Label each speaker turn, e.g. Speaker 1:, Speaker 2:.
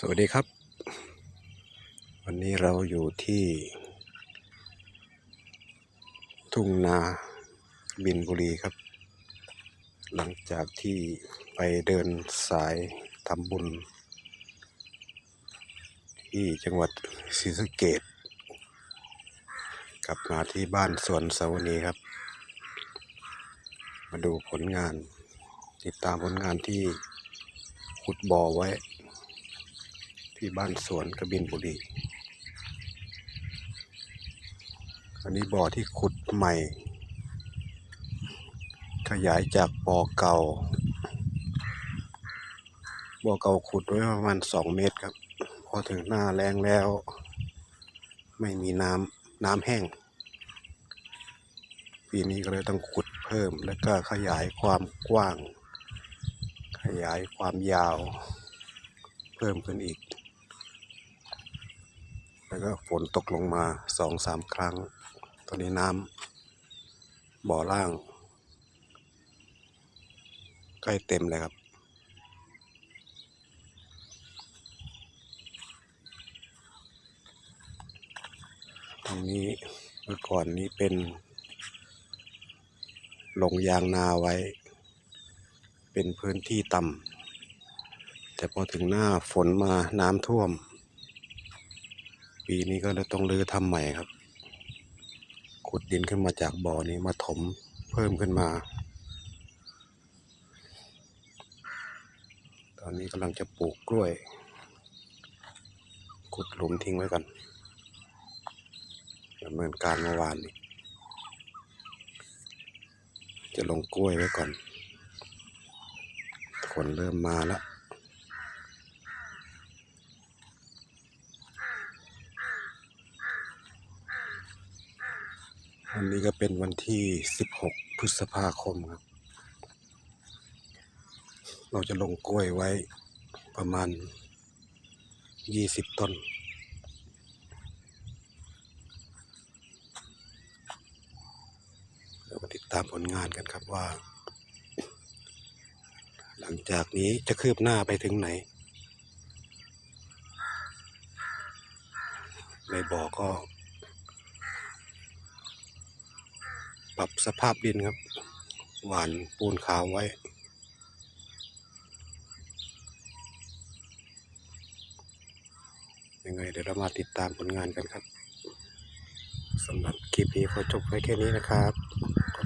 Speaker 1: สวัสดีครับ วันนี้เราอยู่ที่ ทุ่งนาบินบุรีครับ หลังจากที่ไปเดินสายทำบุญ ที่จังหวัดศรีสะเกดกลับมาที่บ้านสวนสาวนีครับ มาดูผลงาน ติดตามผลงานที่ขุดบ่อไว้ ที่บ้านสวนกระบินบุรี อันนี้บ่อที่ขุดใหม่ ขยายจากบ่อเก่า บ่อเก่าขุดไว้ประมาณสองเมตรครับ พอถึงหน้าแรงแล้ว ไม่มีน้ำน้ำแห้ง ปีนี้ก็เลยต้องขุดเพิ่มแล้วก็ขยายความกว้าง ขยายความยาวเพิ่มขึ้นอีก แล้วก็ฝนตกลงมาสองสามครั้ง ตอนนี้น้ำบ่อล่าง ใกล้เต็มเลยครับ ตรงนี้เมื่อก่อนนี้เป็นลงยางนาไว้ เป็นพื้นที่ต่ำแต่พอถึงหน้าฝนมาน้ำท่วม ปีนี้ก็เลยต้องรื้อทำใหม่ครับ ขุดดินขึ้นมาจากบ่อนี้มาถมเพิ่มขึ้นมา ตอนนี้กำลังจะปลูกกล้วย ขุดหลุมทิ้งไว้ก่อนดำเนินการเมื่อวานนี้ จะลงกล้วยไว้ก่อนฝนเริ่มมาแล้ว วันนี้ก็เป็นวันที่ 16 พฤษภาคมครับ เราจะลงกล้วยไว้ประมาณ 20 ต้น เรามาติดตามผลงานกันครับว่า หลังจากนี้จะคืบหน้าไปถึงไหน ในบ่อก็ ปรับสภาพดินครับ หวานปูนขาวไว้ ยังไงเดี๋ยวเรามาติดตามผลงานกันครับสำหรับคลิปนี้ขอจบไว้แค่นี้นะครับขอบคุณครับ